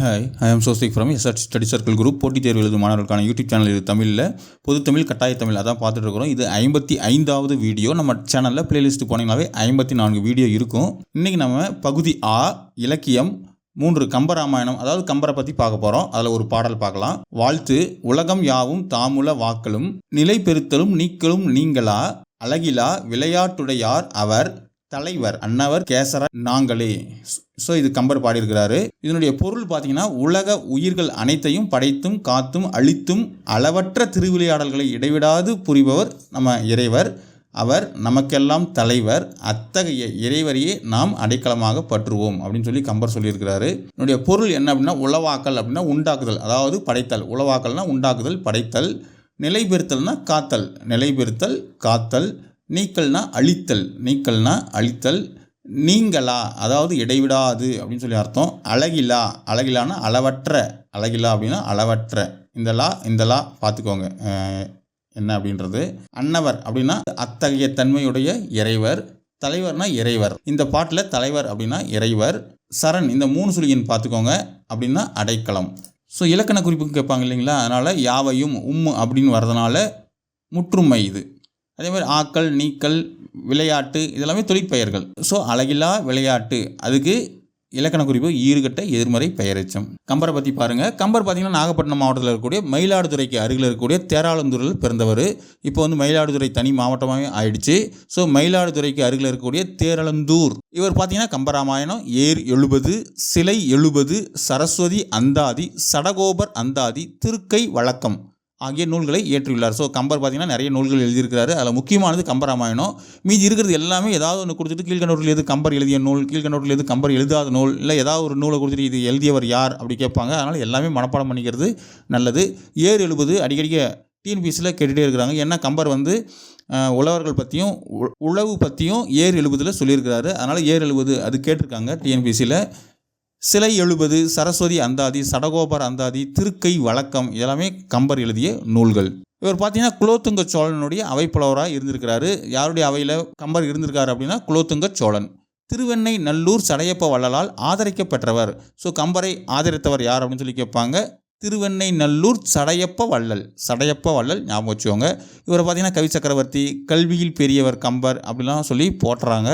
Hi I am Sosthik from SR study circle group போட்டித் தேர்வு எழுதும் மாணவர்களுக்கான யூடியூப் சேனல் இது தமிழில். பொது தமிழ் கட்டாய தமிழ் அதான் பார்த்துட்டு இருக்கிறோம். இது ஐம்பத்தி ஐந்தாவது வீடியோ. நம்ம சேனலில் பிளேலிஸ்ட் போனீங்கன்னாவே ஐம்பத்தி நான்கு வீடியோ இருக்கும். இன்றைக்கி நம்ம பகுதி ஆ இலக்கியம் மூன்று கம்பராமாயணம் அதாவது கம்பரை பற்றி பார்க்க போகிறோம் அதில் ஒரு பாடல் பார்க்கலாம். வாழ்த்து உலகம் யாவும் தாமுல வாக்களும் நிலை பெறுத்தலும் நீக்கலும் நீங்களா அழகிலா விளையாட்டுடையார் அவர் தலைவர் அன்னவர் கேசர நாங்களே. ஸோ இது கம்பர் பாடியிருக்கிறாரு. இதனுடைய பொருள் பார்த்தீங்கன்னா உலக உயிர்கள் அனைத்தையும் படைத்தும் காத்தும் அழித்தும் அளவற்ற திருவிளையாடல்களை இடைவிடாது புரிபவர் நம்ம இறைவர். அவர் நமக்கெல்லாம் தலைவர். அத்தகைய இறைவரையே நாம் அடைக்கலமாக பற்றுவோம் அப்படின்னு சொல்லி கம்பர் சொல்லியிருக்கிறாரு. என்னுடைய பொருள் என்ன அப்படின்னா உளவாக்கல் அப்படின்னா உண்டாக்குதல். அதாவது படைத்தல். உளவாக்கல்னா உண்டாக்குதல் படைத்தல். நிலைபெறுத்தல்னா காத்தல். நிலைபெறுத்தல் காத்தல். நீக்கல்னா அழித்தல். நீக்கல்னா அழித்தல். நீங்களா? அதாவது இடைவிடாது அப்படின்னு சொல்லி அர்த்தம். அழகிலா. அழகிலான்னா அளவற்ற. அழகிலா அப்படின்னா அளவற்ற. இந்த லா இந்த லா பார்த்துக்கோங்க. என்ன அப்படின்றது? அன்னவர் அப்படின்னா அத்தகைய தன்மையுடைய இறைவர். தலைவர்னா இறைவர். இந்த பாட்டில் தலைவர் அப்படின்னா இறைவர். சரண் இந்த மூணு சுழியின் பார்த்துக்கோங்க அப்படின்னா அடைக்கலம். ஸோ இலக்கண குறிப்பு கேட்பாங்க இல்லைங்களா? அதனால் யாவையும் உம் அப்படின்னு வர்றதுனால முற்றுமை இது. அதே மாதிரி ஆக்கள் நீக்கல் விளையாட்டு இதெல்லாமே தொழிற்பெயர்கள். ஸோ அழகிலா விளையாட்டு. அதுக்கு இலக்கண குறிப்பு ஈறுகட்ட எதிர்மறை பெயரெச்சம். கம்பரை பற்றி பாருங்கள் கம்பர் பார்த்தீங்கன்னா நாகப்பட்டினம் மாவட்டத்தில் இருக்கக்கூடிய மயிலாடுதுறைக்கு அருகில் இருக்கக்கூடிய தேராளந்தூரில் பிறந்தவர். இப்போ வந்து மயிலாடுதுறை தனி மாவட்டமாகவே ஆயிடுச்சு. ஸோ மயிலாடுதுறைக்கு அருகில் இருக்கக்கூடிய தேரளந்தூர். இவர் பார்த்தீங்கன்னா கம்பராமாயணம் ஏர் எழுபது சிலை எழுபது சரஸ்வதி அந்தாதி சடகோபர் அந்தாதி திருக்கை வழக்கம். ஆகிய நூல்களை இயற்றியுள்ளார். ஸோ கம்பர் பார்த்தீங்கன்னா நிறைய நூல்கள் எழுதியிருக்கிறாரு. அதில் முக்கியமானது கம்பராமாயணம் மீதி இருக்கிறது எல்லாமே ஏதாவது ஒன்று கொடுத்துட்டு கீழ்கண்டோட்டில் எது கம்பர் எழுதிய நூல் கீழ்கண்டோட்டில் எது கம்பர் எழுதாத நூல் இல்லை ஏதாவது ஒரு நூலை கொடுத்துட்டு இது எழுதியவர் யார் அப்படி கேட்பாங்க. அதனால் எல்லாமே மனப்பாடம் பண்ணிக்கிறது நல்லது. ஏர் எழுபது அடிக்கடிக்க டிஎன்பிஎஸ்சியில் கேட்டுகிட்டே இருக்கிறாங்க. ஏன்னா கம்பர் வந்து உழவர்கள் பற்றியும் உ- உழவு பற்றியும் ஏர் எழுபதில் சொல்லியிருக்கிறாரு. அதனால் ஏர் எழுபது அது கேட்டிருக்காங்க டிஎன்பிஎஸ்சியில் சிலை எழுபது சரஸ்வதி அந்தாதி சடகோபர் அந்தாதி திருக்கை வழக்கம் இதெல்லாமே கம்பர் எழுதிய நூல்கள். இவர் பார்த்தீங்கன்னா குலோத்துங்க சோழனுடைய அவைப்புலவராக இருந்திருக்கிறாரு. யாருடைய அவையில் கம்பர் இருந்திருக்காரு அப்படின்னா குலோத்துங்க சோழன். திருவெண்ணை நல்லூர் சடையப்ப வள்ளலால் ஆதரிக்கப்பெற்றவர். ஸோ கம்பரை ஆதரித்தவர் யார் அப்படின்னு சொல்லி கேட்பாங்க. திருவெண்ணை நல்லூர் சடையப்ப வள்ளல். சடையப்ப வள்ளல் ஞாபகம் வச்சுக்கோங்க. இவரை பார்த்தீங்கன்னா கவி சக்கரவர்த்தி கல்வியில் பெரியவர் கம்பர் அப்படிலாம் சொல்லி போட்டுறாங்க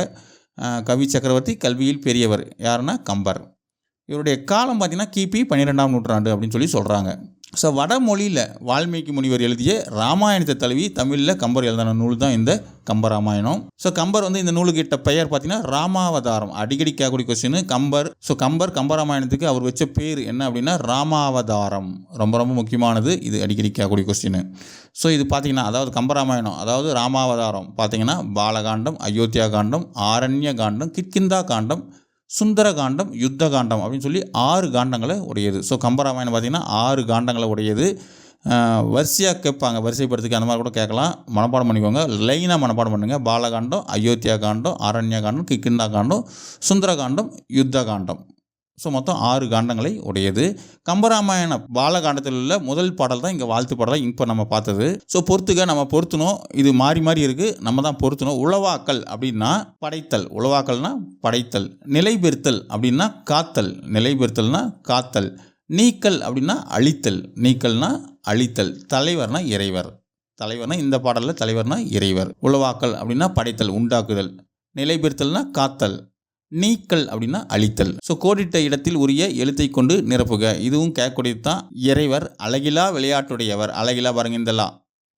கவி சக்கரவர்த்தி கல்வியில் பெரியவர். யாருன்னா கம்பர். இவருடைய காலம் பார்த்தீங்கன்னா கிபி பன்னிரெண்டாம் நூற்றாண்டு அப்படின்னு சொல்லி சொல்கிறாங்க ஸோ வடமொழியில் வால்மீகி முனிவர் எழுதிய ராமாயணத்தை தழுவி தமிழில் கம்பர் எழுதின நூல் தான் இந்த கம்பராமாயணம் ஸோ கம்பர் வந்து இந்த நூலுக்கிட்ட பெயர் பார்த்தீங்கன்னா ராமாவதாரம். அடிக்கடி கேட்கக்கூடிய கொஸ்டின் கம்பர். ஸோ கம்பர் கம்பராமாயணத்துக்கு அவர் வச்ச பேர் என்ன அப்படின்னா ராமாவதாரம். ரொம்ப ரொம்ப முக்கியமானது. இது அடிக்கடி கேட்கக்கூடிய கொஸ்டின் ஸோ இது பார்த்தீங்கன்னா அதாவது கம்பராமாயணம் அதாவது ராமாவதாரம் பார்த்தீங்கன்னா பாலகாண்டம் அயோத்தியா காண்டம் ஆரண்ய காண்டம் கிட்கிந்தா காண்டம் சுந்தர காண்டம் யுத்த காண்டம் அப்படின்னு சொல்லி ஆறு காண்டங்களை உடையது. ஸோ கம்பராமாயணம் பார்த்திங்கன்னா ஆறு காண்டங்களை உடையது. வரிசையாக கேட்பாங்க. வரிசைப்படுத்துக்கு அந்த மாதிரி கூட கேட்கலாம். மனப்பாடம் பண்ணிக்கோங்க. லைனாக மனப்பாடம் பண்ணுங்கள் பாலகாண்டம் அயோத்தியா காண்டம் அரண்யா காண்டம் கிக்கிண்டா காண்டம் சுந்தர காண்டம் யுத்த காண்டம் ஸோ மொத்தம் ஆறு காண்டங்களை உடையது. கம்பராமாயண பாலகாண்டத்தில் உள்ள முதல் பாடல் தான் இங்கே வாழ்த்து பாடல் இப்போ நம்ம பார்த்தது. ஸோ பொறுத்துக நம்ம பொருத்தணும் இது மாறி மாறி இருக்குது நம்ம தான் பொருத்தணும் உளவாக்கல் அப்படின்னா படைத்தல். உளவாக்கல்னா படைத்தல். நிலைபெறுத்தல் அப்படின்னா காத்தல். நிலைபெறுத்தல்னா காத்தல். நீக்கல் அப்படின்னா அழித்தல். நீக்கல்னா அழித்தல். தலைவர்னா இறைவர். தலைவர்னா இந்த பாடலில் தலைவர்னா இறைவர். உளவாக்கல் அப்படின்னா படைத்தல் உண்டாக்குதல். நிலைபெறுத்தல்னா காத்தல். நீக்கல் அப்படின்னா அழித்தல். ஸோ கோடிட்ட இடத்தில் உரிய எழுத்தை கொண்டு நிரப்புக. இதுவும் கேட்கக்கூடியது தான் இறைவர் அழகிலா விளையாட்டுடையவர். அழகிலா பாருங்க இந்த லா.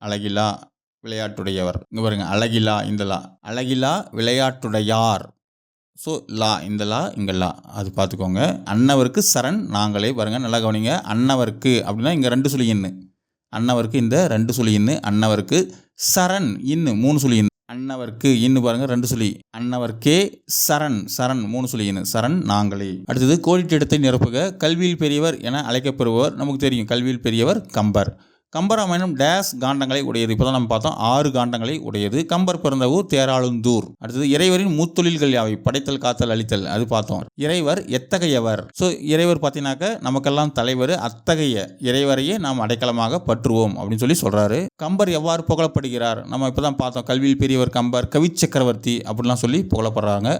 அழகிலா விளையாட்டுடையவர். இங்கே பாருங்க அழகிலா இந்த லா. அழகிலா விளையாட்டுடையார். ஸோ லா இந்த லா இங்கே லா. அது பார்த்துக்கோங்க. அன்னவருக்கு சரண் நாங்களே பாருங்க நல்லா கவனிங்க. அன்னவருக்கு அப்படின்னா இங்கே ரெண்டு சொல்லி இன்னு. அன்னவருக்கு இந்த ரெண்டு சொல்லி இன்னு அன்னவருக்கு சரண் இன்னு மூணு சொல்லி இன்னு. அன்னவர்க்கு இன்னு பாருங்க ரெண்டு சுழி அன்னவர்க்கே சரண் சரண் மூணு சுழி சரண் நாங்களே. அடுத்தது கோடிட்டு இடத்தை நிரப்புக. கல்வியில் பெரியவர் என அழைக்கப்படுபவர் நமக்கு தெரியும். கல்வியில் பெரியவர் கம்பர். கம்பராமாயணம் டேஸ் காண்டங்களை உடையது. இப்போ தான் நம்ம பார்த்தோம் ஆறு காண்டங்களை உடையது. கம்பர் பிறந்த ஊர் தேராளுந்தூர். அடுத்தது இறைவரின் மூத்தொழில்கள் யாவை? படைத்தல் காத்தல் அழித்தல் அது பார்த்தோம். இறைவர் எத்தகையவர்? ஸோ இறைவர் பார்த்தீங்கன்னாக்க நமக்கெல்லாம் தலைவர் அத்தகைய இறைவரையே நாம் அடைக்கலமாக பற்றுவோம் அப்படின்னு சொல்லி சொல்றாரு. கம்பர் எவ்வாறு புகழப்படுகிறார்? நம்ம இப்போ தான் பார்த்தோம் கல்வியில் பெரியவர் கம்பர் கவி சக்கரவர்த்தி அப்படிலாம் சொல்லி புகழப்படுறாங்க.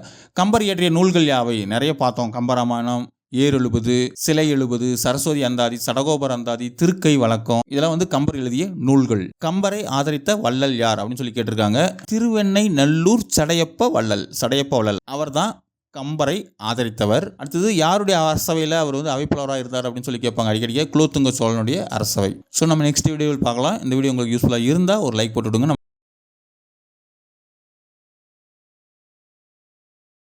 கம்பர் இயற்றிய நூல்கள் யாவை? நிறைய பார்த்தோம் கம்பராமாயணம் ஏர் எழுபது சிலை எழுபது சரஸ்வதி அந்தாதி சடகோபர் அந்தாதி திருக்கை வழக்கம் இதெல்லாம் வந்து கம்பர் எழுதிய நூல்கள். கம்பரை ஆதரித்த வள்ளல் யார் அப்படின்னு சொல்லி கேட்டிருக்காங்க. திருவெண்ணை நல்லூர் சடையப்ப வள்ளல் சடையப்ப வள்ளல். அவர்தான் கம்பரை ஆதரித்தவர். அடுத்தது யாருடைய அரசவையில் அவர் வந்து அவைப்பாளராக இருந்தார் அப்படின்னு சொல்லி கேட்பாங்க அடிக்கடிக்க? குலோத்துங்க சோழனுடைய அரசவை. ஸோ நம்ம நெக்ஸ்ட் வீடியோவில் பார்க்கலாம். இந்த வீடியோ உங்களுக்கு யூஸ்ஃபுல்லாக இருந்தால் ஒரு லைக் போட்டுவிடுங்க நம்ம